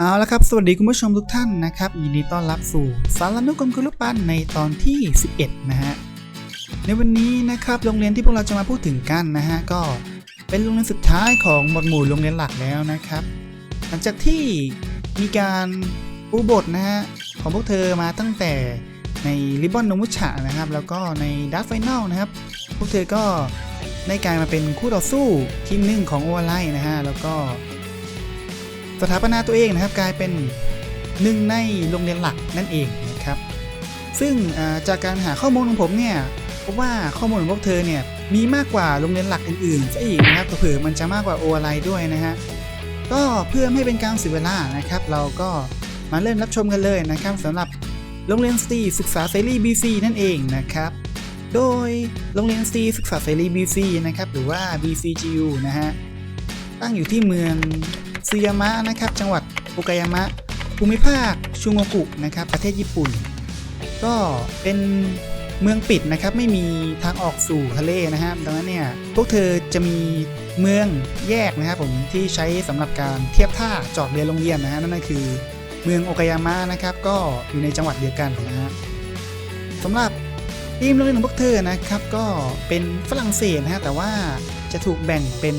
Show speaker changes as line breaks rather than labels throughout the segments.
เอาละครับ สวัสดีคุณผู้ชมทุกท่านนะครับ ยินดีต้อนรับสู่สารนุกรมกุลปันในตอนที่ 11 นะฮะ ในวันนี้นะครับโรงเรียนที่พวกเราจะมาพูดถึงกันนะฮะ ก็เป็นโรงเรียนสุดท้ายของหมวดหมู่โรงเรียนหลักแล้วนะครับ หลังจากที่มีการปูบทนะฮะ ของพวกเธอมาตั้งแต่ในริบบอนนมุชะนะครับ แล้วก็ในดั r ไฟแนลนะครับ พวกเธอก็ได้กลายมาเป็นคู่ต่อสู้ทีมหนึ่งของโอไลนะฮะแล้วก็ สถาปนาตัวเองนะครับกลายเป็นหนึ่งในโรงเรียนหลักนั่นเองนะครับซึ่งจากการหาข้อมูลของผมเนี่ยพบว่าข้อมูลของพวกเธอเนี่ยมีมากกว่าโรงเรียนหลักอื่นๆซะอีกนะครับเผื่อมันจะมากกว่าโออะไรด้วยนะฮะก็เพื่อไม่เป็นการเสียเวลานะครับ เราก็มาเริ่มรับชมกันเลยนะครับสำหรับโรงเรียนสตรีศึกษาเสรี BC นั่นเองนะครับ โดยโรงเรียนสตรีศึกษาเสรี BC นะครับหรือว่า BCGU นะฮะตั้งอยู่ที่เมือง ซึยามะนะครับ จังหวัดโอกายามะ ภูมิภาคชูโงกุนะครับ ประเทศญี่ปุ่น ก็เป็นเมืองปิดนะครับ ไม่มีทางออกสู่ทะเลนะครับ ดังนั้นเนี่ย พวกเธอจะมีเมืองแยกนะครับผมที่ใช้สำหรับการเทียบท่าจอดเรือโรงเรียนนะฮะนั่นก็คือเมืองโอกายามะนะครับ ก็อยู่ในจังหวัดเดียวกันนะฮะสำหรับทีมโรงเรียนของพวกเธอนะครับ ก็เป็นฝรั่งเศสนะฮะแต่ว่าจะถูกแบ่งเป็น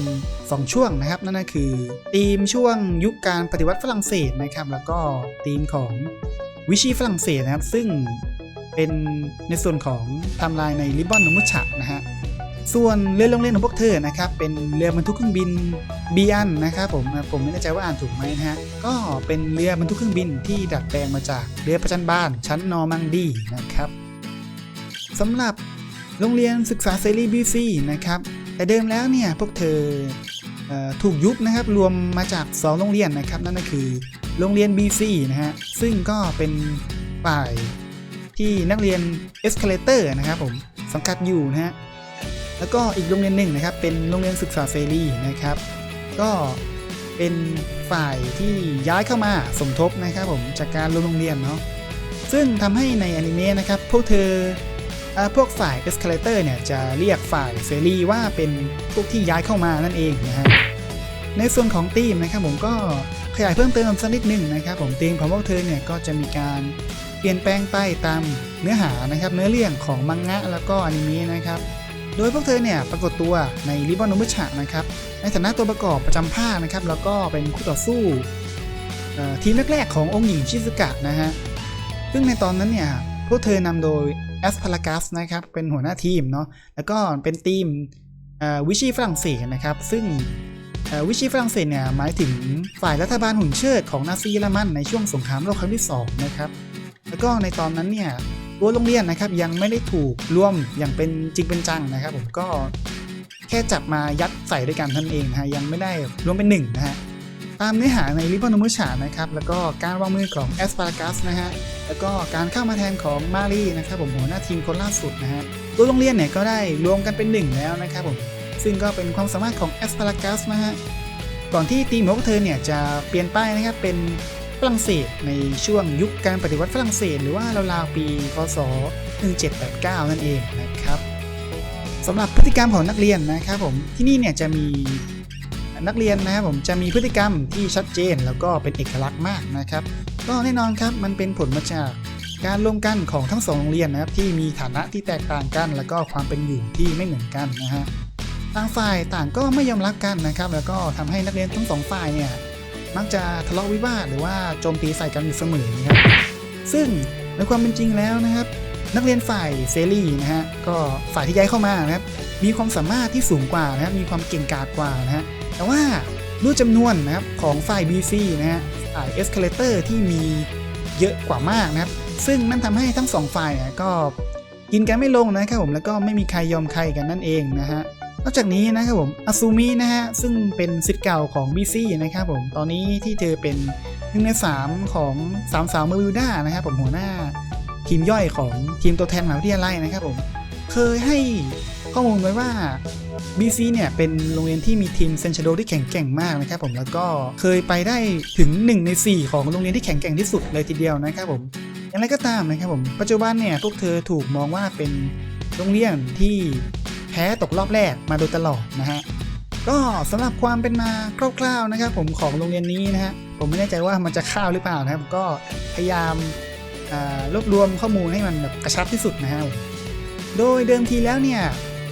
2 ช่วงนะครับ นั่นก็คือธีมช่วงยุคการปฏิวัติฝรั่งเศสนะครับ แล้วก็ธีมของวิชีฝรั่งเศสนะครับ ซึ่งเป็นในส่วนของทำลายในริบบอนนมุชะนะฮะส่วนเรือโรงเรียนของพวกเธอนะครับเป็นเรือบรรทุกเครื่องบินบีอันนะครับผมผมไม่แน่ใจว่าอ่านถูกไหมนะฮะก็เป็นเรือบรรทุกเครื่องบินที่ดัดแปลงมาจากเรือประจันบานชั้นนอร์มังดีนะครับสำหรับโรงเรียนศึกษาเสรีบีซีนะครับแต่เดิมแล้วเนี่ยพวกเธอ ถูกยุบนะครับรวมมาจาก 2 โรงเรียนนะครับ นั่นก็คือโรงเรียน BC นะฮะซึ่งก็เป็นฝ่ายที่นักเรียน Escalator นะครับผมสังกัดอยู่นะฮะแล้วก็อีกโรงเรียนหนึ่งนะครับ เป็นโรงเรียนศึกษาเสรีนะครับ ก็เป็นฝ่ายที่ย้ายเข้ามาสมทบนะครับผมจากการรวมโรงเรียนเนาะซึ่งทำให้ในอนิเมะนะครับพวกเธอ พวกฝ่าย Escalator เนี่ยจะเรียกฝ่ายเซรีว่าเป็นพวกที่ย้ายเข้ามานั่นเองนะฮะในส่วนของทีมนะครับผมก็ขยายเพิ่มเติมสักนิดหนึ่งนะครับผมทีมของพวกเธอเนี่ยก็จะมีการเปลี่ยนแปลงไปตามเนื้อหานะครับเนื้อเรื่องของมังงะแล้วก็อนิเมะนะครับโดยพวกเธอเนี่ยปรากฏตัวในริบอนโนมุชะนะครับในฐานะตัวประกอบประจำภาคนะครับแล้วก็เป็นคู่ต่อสู้ทีมแรกๆขององค์หญิงชิซุกะนะฮะซึ่งในตอนนั้นเนี่ยพวกเธอนำโดย แอสพารากัสนะครับเป็นหัวหน้าทีมเนาะแล้วก็เป็นทีมวิชีฝรั่งเศสนะครับ ซึ่งวิชีฝรั่งเศสเนี่ยหมายถึงฝ่ายรัฐบาลหุ่นเชิดของนาซีเยอรมันในช่วงสงครามโลกครั้งที่2นะครับแล้วก็ในตอนนั้นเนี่ยตัวโรงเรียนนะครับยังไม่ได้ถูกร่วมอย่างเป็นจริงเป็นจังนะครับ ผมก็แค่จับมายัดใส่ด้วยกันท่านั้นเองนะฮะยังไม่ได้รวมเป็นหนึ่งนะฮะ ตามเนื้อหาในริบบอนมุชานะครับ แล้วก็การวางมือของแอสพารากัสนะฮะ แล้วก็การเข้ามาแทนของมารีนะครับผมหัวหน้าทีมคนล่าสุดนะฮะ ตัวโรงเรียนเนี่ยก็ได้รวมกันเป็นหนึ่งแล้วนะครับผม ซึ่งก็เป็นความสามารถของแอสพารากัสนะฮะ ก่อนที่ทีมของพวกเธอเนี่ยจะเปลี่ยนป้ายนะครับเป็นฝรั่งเศสในช่วงยุคการปฏิวัติฝรั่งเศส หรือว่าราวๆปี พศ 1789 นั่นเองนะครับสำหรับพฤติกรรมของนักเรียนนะครับผมที่นี่เนี่ยจะมี นักเรียนนะครับผมจะมีพฤติกรรมที่ชัดเจนแล้วก็เป็นเอกลักษณ์มากนะครับ ก็แน่นอนครับมันเป็นผลมาจากการรวมกันของทั้งสองโรงเรียนนะครับที่มีฐานะที่แตกต่างกัน แล้วก็ความเป็นอยู่ที่ไม่เหมือนกันนะฮะต่างฝ่ายต่างก็ไม่ยอมรับกันนะครับ แล้วก็ทำให้นักเรียนทั้งสองฝ่ายเนี่ยมักจะทะเลาะวิวาทหรือว่าโจมตีใส่กันอยู่เสมอนะครับซึ่งในความเป็นจริงแล้วนะครับ นักเรียนฝ่ายเซรีนะฮะก็ฝ่ายที่ย้ายเข้ามานะครับมีความสามารถที่สูงกว่านะครับมีความเก่งกาจกว่านะฮะ แต่ว่าด้วยจำนวนนะครับของฝ่าย BC นะฮะฝ่าย Escalator ที่มีเยอะกว่ามากนะครับ ซึ่งนั่นทำให้ทั้งสองฝ่ายอะก็กินกันไม่ลงนะครับผมแล้วก็ไม่มีใครยอมใครกันนั่นเองนะฮะนอกจากนี้นะครับผมอาซูมินะฮะซึ่งเป็นสิทธิ์เก่าของ BC นะครับผมตอนนี้ที่เธอเป็นหนึ่งในสามของสามสาวเมอร์วิลดานะครับผมหัวหน้าทีมย่อยของทีมตัวแทนมหาวิทยาลัยนะครับผมเคยให้ ข้อมูลไว้ว่า BC เนี่ยเป็นโรงเรียนที่มีทีมเซนชโดที่แข็งแกร่งมากนะครับผมแล้วก็เคยไปได้ถึง 1 ใน 4 ของโรงเรียนที่แข็งแกร่งที่สุดเลยทีเดียวนะครับผมอย่างไรก็ตามนะครับผมปัจจุบันเนี่ยพวกเธอถูกมองว่าเป็นโรงเรียนที่แพ้ตกรอบแรกมาโดยตลอดนะฮะก็สำหรับความเป็นมาคร่าวๆนะครับผมของโรงเรียนนี้นะฮะผมไม่แน่ใจว่ามันจะข้าวหรือเปล่านะครับก็พยายามรวบรวมข้อมูลให้มันแบบกระชับที่สุดนะฮะโดยเดิมทีแล้วเนี่ย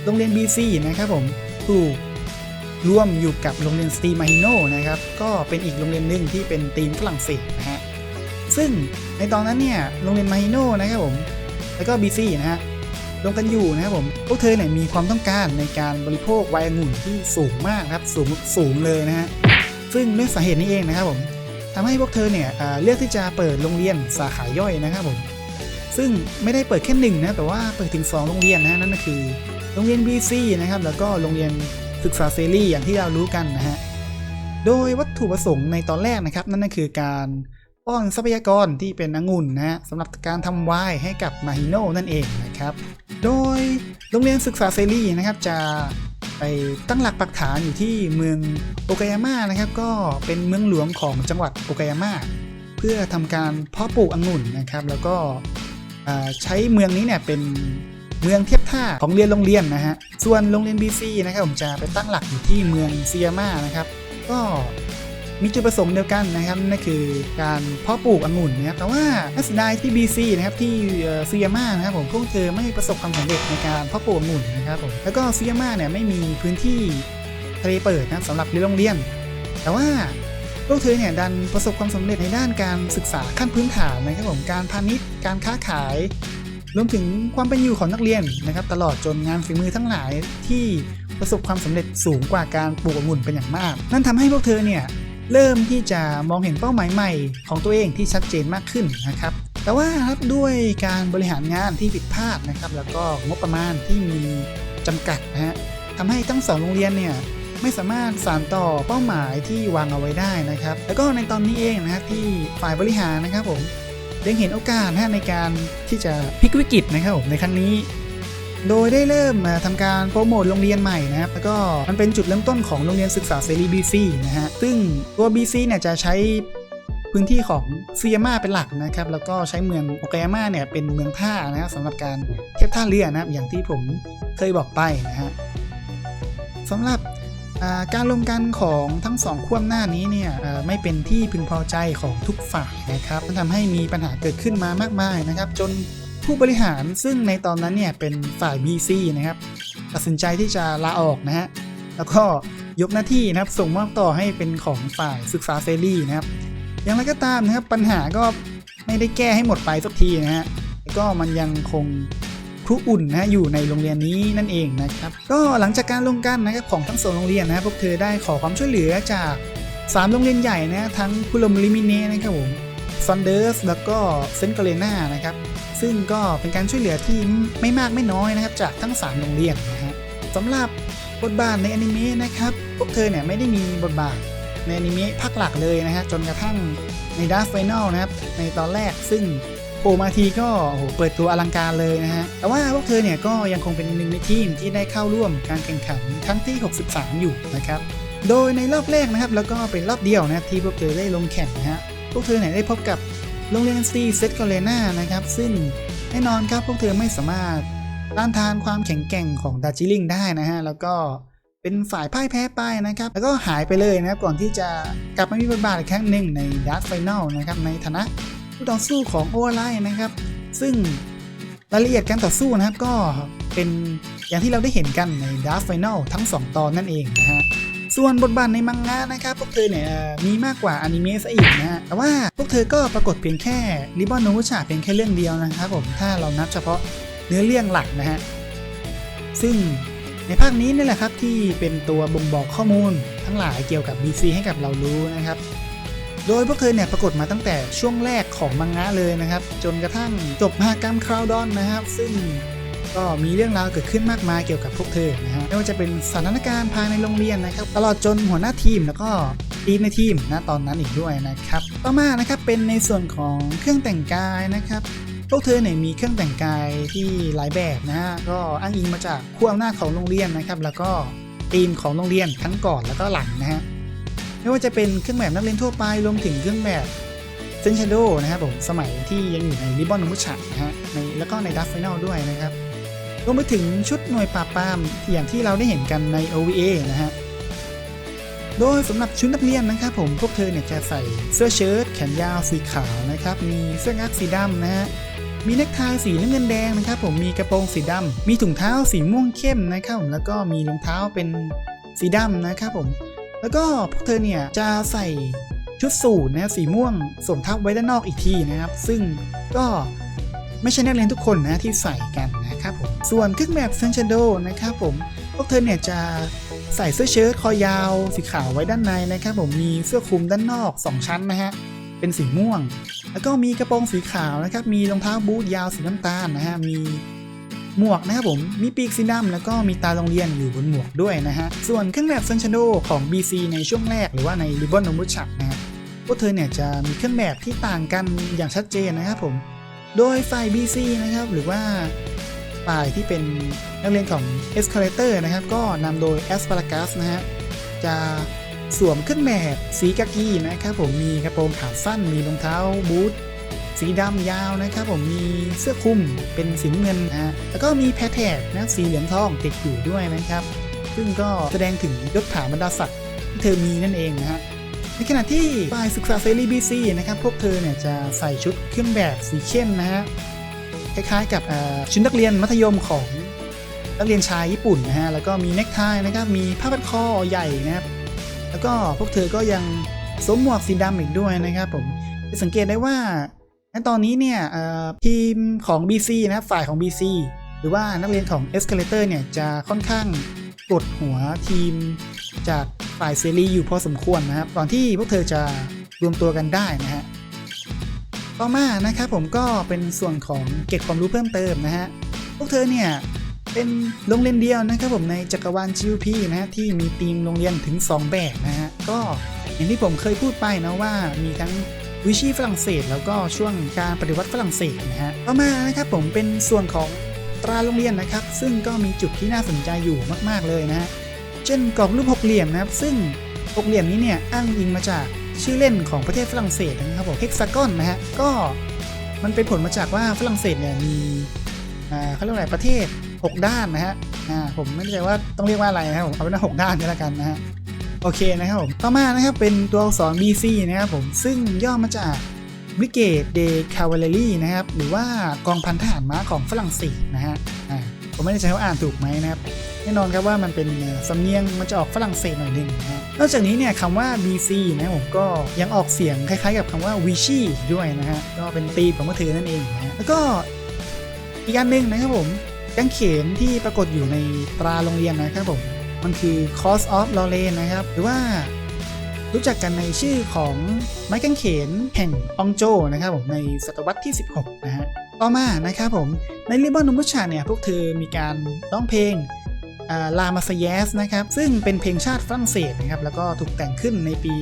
โรงเรียน BC นะครับผมถูกร่วมอยู่กับโรงเรียนสตีมาฮิโนนะครับ ก็เป็นอีกโรงเรียนหนึ่งที่เป็นทีมฝรั่งเศสนะฮะ ซึ่งในตอนนั้นเนี่ยโรงเรียนมาฮิโนนะครับผม แล้วก็ BC นะฮะลงกันอยู่นะครับผม พวกเธอเนี่ยมีความต้องการในการบริโภคไวน์องุ่นที่สูงมากครับ สูงสูงเลยนะฮะ ซึ่งด้วยสาเหตุนี้เองนะครับผมทำให้พวกเธอเนี่ยเลือกที่จะเปิดโรงเรียนสาขาย่อยนะครับผม ซึ่งไม่ได้เปิดแค่หนึ่งนะ แต่ว่าเปิดถึง 2 โรงเรียนนะฮะนั่นก็คือ โรงเรียน BC นะครับ แล้วก็โรงเรียนศึกษาเซรีอย่างที่เรารู้กันนะฮะ โดยวัตถุประสงค์ในตอนแรกนะครับ นั่นก็คือการป้อนทรัพยากรที่เป็นองุ่นนะฮะสำหรับการทำไวน์ให้กับมาฮิโนนั่นเองนะครับ โดยโรงเรียนศึกษาเซรีนะครับจะไปตั้งหลักปักฐานอยู่ที่เมืองโอกายาม่านะครับ ก็เป็นเมืองหลวงของจังหวัดโอกายาม่าเพื่อทำการเพาะปลูกองุ่นนะครับ แล้วก็ใช้เมืองนี้เนี่ยเป็น เมืองเทียบท่าของเรียนโรงเรียนนะฮะ ส่วนโรงเรียน BC นะครับผมจะไปตั้งหลักอยู่ที่เมืองเซียมานะครับ ก็มีจุดประสงค์เดียวกันนะครับนั่นคือการเพาะปลูกองุ่นนะครับแต่ว่าน่าเสียดายที่ BC นะครับที่เซียมานะครับผมพวกเธอไม่ประสบความสำเร็จในการเพาะปลูกองุ่นนะครับผมแล้วก็เซียมาเนี่ยไม่มีพื้นที่ทะเลเปิดนะสำหรับเรียนโรงเรียน แต่ว่าพวกเธอเนี่ยดันประสบความสำเร็จในด้านการศึกษาขั้นพื้นฐานนะครับผมการพาณิชย์การค้าขาย รวมถึงความเป็นอยู่ของนักเรียนนะครับ ตลอดจนงานฝีมือทั้งหลายที่ประสบความสำเร็จสูงกว่าการปลูกองุ่นเป็นอย่างมาก นั่นทำให้พวกเธอเนี่ยเริ่มที่จะมองเห็นเป้าหมายใหม่ของตัวเองที่ชัดเจนมากขึ้นนะครับ แต่ว่าครับด้วยการบริหารงานที่ผิดพลาดนะครับ แล้วก็งบประมาณที่มีจำกัดนะฮะทำให้ทั้งสองโรงเรียนเนี่ยไม่สามารถสานต่อเป้าหมายที่วางเอาไว้ได้นะครับ แล้วก็ในตอนนี้เองนะครับที่ฝ่ายบริหารนะครับผม ได้เห็นโอกาสนะในการที่จะพลิกวิกฤตนะครับผมในครั้งนี้ โดยได้เริ่มมาทำการโปรโมทโรงเรียนใหม่นะครับแล้วก็มันเป็นจุดเริ่มต้นของโรงเรียนศึกษาเสรี BC นะฮะซึ่งตัว BC เนี่ยจะใช้พื้นที่ของซียาม่าเป็นหลักนะครับ แล้วก็ใช้เมืองโอกายาม่าเนี่ยเป็นเมืองท่านะครับสำหรับการเทียบท่าเรือนะครับอย่างที่ผมเคยบอกไปนะฮะสำหรับ การรวมกันของทั้งสองขั้วอำนานี้เนี่ยไม่เป็นที่พึงพอใจของทุกฝ่ายนะครับมันทำให้มีปัญหาเกิดขึ้นมามากมายนะครับ จนผู้บริหารซึ่งในตอนนั้นเนี่ยเป็นฝ่าย BC นะครับตัดสินใจที่จะลาออกนะฮะแล้วก็ยกหน้าที่นะครับส่งมอบต่อให้เป็นของฝ่ายศึกษาเซรีนะครับ อย่างไรก็ตามนะครับปัญหาก็ไม่ได้แก้ให้หมดไปสักทีนะฮะก็มันยังคง ครูอุ่นนะอยู่ในโรงเรียนนี้นั่นเองนะครับก็หลังจากการลงกันนะครับของทั้งสองโรงเรียนนะพวกเธอได้ขอความช่วยเหลือจาก 3 โรงเรียนใหญ่นะทั้งคุลมลิมิเน่นะครับผมซอนเดอร์สแล้วก็เซนต์กาเลนานะครับซึ่งก็เป็นการช่วยเหลือที่ไม่มากไม่น้อยนะครับจากทั้ง 3 โรงเรียนนะฮะสำหรับบทบาทในอนิเมะนะครับพวกเธอเนี่ยไม่ได้มีบทบาทในอนิเมะภาคหลักเลยนะฮะจนกระทั่งในดาร์ฟไฟนอลนะครับในตอนแรกซึ่ง โผล่มาทีก็โอ้โหเปิดตัวอลังการเลยนะฮะ แต่ว่าพวกเธอเนี่ยก็ยังคงเป็นหนึ่งในทีมที่ได้เข้าร่วมการแข่งขันครั้งที่ 63 อยู่นะครับ โดยในรอบแรกนะครับ แล้วก็เป็นรอบเดียวนะที่พวกเธอได้ลงแข่งนะฮะ พวกเธอเนี่ยได้พบกับโรงเรียนซีเซตกอเลนานะครับ ซึ่งแน่นอนครับพวกเธอไม่สามารถต้านทานความแข็งแกร่งของดาร์จิลิงได้นะฮะ แล้วก็เป็นฝ่ายพ่ายแพ้ไปนะครับ แล้วก็หายไปเลยนะครับ ก่อนที่จะกลับมามีบทบาทอีกครั้งหนึ่งในดาร์ f ไฟแนลนะครับ ในฐานะ ผู้ต่อสู้ของโอเวอร์ไลน์นะครับ ซึ่งรายละเอียดการต่อสู้นะครับก็เป็นอย่างที่เราได้เห็นกันใน Dark Final ทั้ง 2 ตอนนั่นเองนะฮะส่วนบทบาทในมังงะนะครับพวกเธอเนี่ยมีมากกว่าอนิเมะซะอีกนะฮะแต่ว่าพวกเธอก็ปรากฏเพียงแค่ริบอนโนวชาเพียงแค่เรื่องเดียวนะครับผมถ้าเรานับเฉพาะเนื้อเรื่องหลักนะฮะซึ่งในภาคนี้นี่แหละครับที่เป็นตัวบ่งบอกข้อมูลทั้งหลายเกี่ยวกับ BC ให้กับเรารู้นะครับ โดยพวกเธอเนี่ยปรากฏมาตั้งแต่ช่วงแรกของมังงะเลยนะครับ จนกระทั่งจบมหากรรมคราวดอนนะครับ ซึ่งก็มีเรื่องราวเกิดขึ้นมากมายเกี่ยวกับพวกเธอนะฮะไม่ว่าจะเป็นสถานการณ์ภายในโรงเรียนนะครับ ตลอดจนหัวหน้าทีมแล้วก็ทีมในทีมนะตอนนั้นอีกด้วยนะครับ ต่อมานะครับเป็นในส่วนของเครื่องแต่งกายนะครับพวกเธอเนี่ยมีเครื่องแต่งกายที่หลายแบบนะฮะก็อ้างอิงมาจากขั้วอำนาจของโรงเรียนนะครับ แล้วก็ทีมของโรงเรียนทั้งก่อนแล้วก็หลังนะฮะ ไม่ว่าจะเป็นเครื่องแบบนักเรียนทั่วไปรวมถึงเครื่องแบบเซนชาโดนะครับผมสมัยที่ยังอยู่ในริบบอนมุชะนะฮะในแล้วก็ในดัฟไฟนอลด้วยนะครับรวมไปถึงชุดหน่วยปราบปรามอย่างที่เราได้เห็นกันใน OVA นะฮะโดยสำหรับชุดนักเรียนนะครับผมพวกเธอเนี่ยจะใส่เสื้อเชิ้ตแขนยาวสีขาวนะครับมีเสื้อกั๊กสีดำนะฮะมีเนคไทสีน้ำเงินแดงนะครับผมมีกระโปรงสีดำมีถุงเท้าสีม่วงเข้มนะครับผมแล้วก็มีรองเท้าเป็นสีดำนะครับผม แล้วก็พวกเธอเนี่ยจะใส่ชุดสูทนะสีม่วงสวมทับไว้ด้านนอกอีกทีนะครับ ซึ่งก็ไม่ใช่นักเรียนทุกคนนะที่ใส่กันนะครับผมส่วนเครื่องแบบเซนเชโดนะครับผมพวกเธอเนี่ยจะใส่เสื้อเชิ้ตคอยาวสีขาวไว้ด้านในนะครับผมมีเสื้อคลุมด้านนอก 2 ชั้นนะฮะเป็นสีม่วง แล้วก็มีกระโปรงสีขาวนะครับมีรองเท้าบูทยาวสีน้ำตาลนะฮะมี หมวกนะครับผมมีปีกสีดำแล้วก็มีตาโรงเรียนอยู่บนหมวกด้วยนะฮะส่วนเครื่องแบบซันชโดของ BC ในช่วงแรกหรือว่าในริบบอนนมุชักนะฮะพวกเธอเนี่ยจะมีเครื่องแบบที่ต่างกันอย่างชัดเจนนะครับผม โดยฝ่าย BC นะครับหรือว่าฝ่ายที่เป็นนักเรียนของ Escalator นะครับก็นำโดย Asparagus นะฮะจะสวมเครื่องแบบสีกากีนะครับผมมีกระโปรงขาสั้นมีรองเท้าบูท สีดำยาวนะครับผมมีเสื้อคลุมเป็นสีน้ำเงินนะฮะแล้วก็มีแพทแทกนะสีเหลืองทองติดอยู่ด้วยนะครับ ซึ่งก็แสดงถึงยศถาบรรดาศักดิ์ที่เธอมีนั่นเองนะฮะในขณะที่ฝ่ายศึกษาเสรี BC นะครับพวกเธอเนี่ยจะใส่ชุดเครื่องแบบสีเข้มนะฮะคล้ายๆกับชุดนักเรียนมัธยมของนักเรียนชายญี่ปุ่นนะฮะแล้วก็มีเนคไทนะครับมีผ้าพันคอใหญ่นะครับแล้วก็พวกเธอก็ยังสวมหมวกสีดำอีกด้วยนะครับผมจะสังเกตได้ว่า ณตอนนี้เนี่ยทีมของ BC นะครับฝ่ายของ BC หรือว่านักเรียนของ Escalator เนี่ยจะค่อนข้างกดหัวทีมจากฝ่ายเซรีอยู่พอสมควรนะครับก่อนที่พวกเธอจะรวมตัวกันได้นะฮะต่อมานะครับผมก็เป็นส่วนของเก็บความรู้เพิ่มเติมนะฮะพวกเธอเนี่ยเป็นโรงเรียนเดียวนะครับผมในจักรวาล GUP นะฮะที่มีธีมโรงเรียนถึง 2 แบบนะฮะก็อย่างที่ผมเคยพูดไปนะว่ามีทั้ง วิชีฝรั่งเศส แล้วก็ช่วงการปฏิวัติฝรั่งเศสนะฮะต่อมานะครับผมเป็นส่วนของตราโรงเรียนนะครับ ซึ่งก็มีจุดที่น่าสนใจอยู่มาก ๆเลยนะฮะเช่นกรอบรูปหกเหลี่ยมนะครับ ซึ่งหกเหลี่ยมนี้เนี่ยอ้างอิงมาจากชื่อเล่นของประเทศฝรั่งเศสนะครับผมเฮกซากอนนะฮะก็มันเป็นผลมาจากว่าฝรั่งเศสเนี่ยมีอ่าเขาเรียกว่าอะไรประเทศ 6 ด้านนะฮะอ่าผมไม่แน่ใจว่าต้องเรียกว่าอะไรนะครับผมเอาเป็นว่าหกด้านก็แล้วกันนะฮะ โอเคนะครับผมต่อมานะครับเป็นตัวอักษร BC นะครับผมซึ่งย่อมาจาก Brigade de Cavalry นะครับหรือว่ากองพันทหารม้าของฝรั่งเศสนะฮะอ่าผมไม่แน่ใจว่าอ่านถูกไหมนะครับแน่นอนครับว่ามันเป็นสำเนียงมันจะออกฝรั่งเศสหน่อยหนึ่งนะนอกจากนี้เนี่ยคำว่า BC นะผมก็ยังออกเสียงคล้ายๆกับคำว่า Vichy ด้วยนะฮะก็เป็นตีของมือเธอนั่นเองนะฮะแล้วก็อีกอันหนึ่งนะครับผมกางเขนที่ปรากฏอยู่ในตราโรงเรียนนะครับผม มันคือ Cause of Lorraine นะครับ หรือว่ารู้จักกันในชื่อของไม้กางเขนแห่งองโจนะครับผมในศตวรรษที่ 16 นะฮะ ต่อมานะครับผมในริบบอนนุมุชาเนี่ย พวกเธอมีการร้องเพลงลามาซเยสนะครับ ซึ่งเป็นเพลงชาติฝรั่งเศสนะครับ แล้วก็ถูกแต่งขึ้นในปี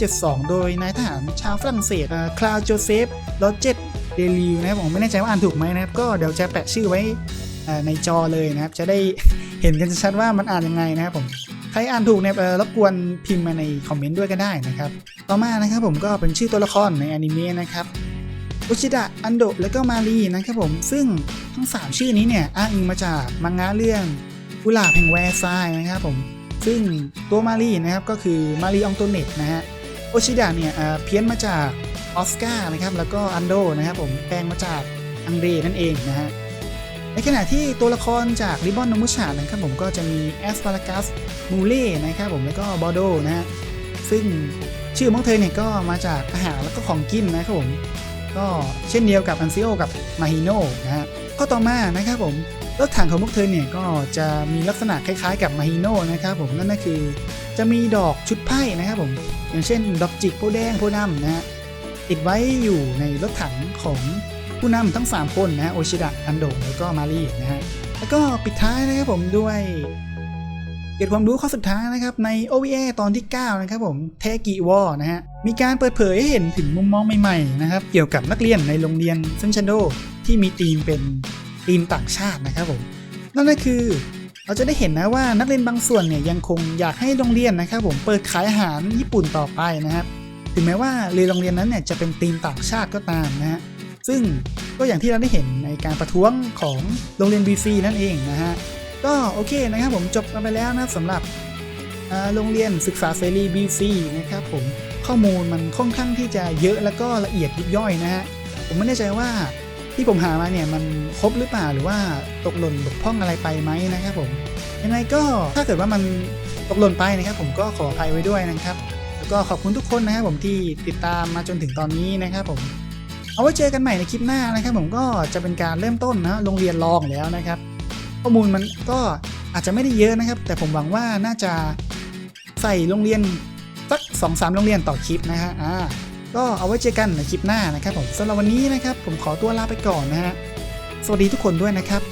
1972 โดยนายทหารชาวฝรั่งเศสคลาวโจเซฟโรเจตเดลิวนะครับผมไม่แน่ใจว่าอ่านถูกไหมนะครับ ก็เดี๋ยวจะแปะชื่อไว้ ในจอเลยนะครับ จะได้เห็นกันชัดว่ามันอ่านยังไงนะครับผมใครอ่านถูกเนี่ยรบกวนพิมพ์มาในคอมเมนต์ด้วยก็ได้นะครับ ต่อมานะครับผมก็เป็นชื่อตัวละครในอนิเมะนะครับอุชิดะอันโดและก็มารีนะครับผมซึ่งทั้ง 3 ชื่อนี้เนี่ยอ้างอิงมาจากมังงะเรื่องกุหลาบแห่งแวร์ซายน์นะครับผมซึ่งตัวมารีนะครับก็คือมารีอองโตเนตนะฮะโอชิดะเนี่ยเพี้ยนมาจากออสการ์นะครับแล้วก็อันโดนะครับผมแปลงมาจากอังเดนั่นเองนะฮะ ในขณะที่ตัวละครจากริบบอนนมุชานะครับผมก็จะมีแอสปารากัสมูเล่นะครับผมแล้วก็บอโดนะฮะซึ่งชื่อของเธอเนี่ยก็มาจากอาหารแล้วก็ของกินนะครับผมก็เช่นเดียวกับอันซิโอกับมาฮิโนนะฮะก็ต่อมานะครับผมรถถังของพวกเธอเนี่ยก็จะมีลักษณะคล้ายๆกับมาฮิโนนะครับผมนั่นก็คือจะมีดอกชุดไพ่นะครับผมอย่างเช่น ดอกจิกโพแดงโพดำนะฮะติดไว้อยู่ในรถถังของ ผู้นำทั้ง 3 คนนะฮะโอชิดะอันโดะแล้วก็มารีนะฮะแล้วก็ปิดท้ายนะครับผมด้วยเกร็ดความรู้ข้อสุดท้ายนะครับใน OVA ตอนที่ 9 นะครับผมเทกิวอนะฮะมีการเปิดเผยให้เห็นถึงมุมมองใหม่ๆนะครับเกี่ยวกับนักเรียนในโรงเรียนเซนชันโดที่มีธีมเป็นธีมต่างชาตินะครับผมนั่นก็คือเราจะได้เห็นนะว่านักเรียนบางส่วนเนี่ยยังคงอยากให้โรงเรียนนะครับผมเปิดขายอาหารญี่ปุ่นต่อไปนะครับถึงแม้ว่าเรียนโรงเรียนนั้นเนี่ยจะเป็นธีมต่างชาติก็ตามนะฮะ ซึ่งก็อย่างที่เราได้เห็นในการประท้วงของโรงเรียน BC นั่นเองนะฮะ ก็โอเคนะครับผมจบกันไปแล้วนะสำหรับโรงเรียนศึกษาเสรี BC นะครับผมข้อมูลมันค่อนข้างที่จะเยอะแล้วก็ละเอียดยิบย่อยนะฮะผมไม่แน่ใจว่าที่ผมหามาเนี่ยมันครบหรือเปล่าหรือว่าตกหล่นบกพร่องอะไรไปไหมนะครับผมยังไงก็ถ้าเกิดว่ามันตกหล่นไปนะครับ ผมก็ขออภัยไว้ด้วยนะครับ แล้วก็ขอบคุณทุกคนนะครับผมที่ติดตามมาจนถึงตอนนี้นะครับผม เอาไว้เจอกันใหม่ในคลิปหน้านะครับ ผมก็จะเป็นการเริ่มต้นนะโรงเรียนรองแล้วนะครับ ข้อมูลมันก็อาจจะไม่ได้เยอะนะครับ แต่ผมหวังว่าน่าจะใส่โรงเรียนสักสองสามโรงเรียนต่อคลิปนะฮะอ่าก็เอาไว้เจอกันในคลิปหน้านะครับผมสำหรับวันนี้นะครับ ผมขอตัวลาไปก่อนนะฮะสวัสดีทุกคนด้วยนะครับ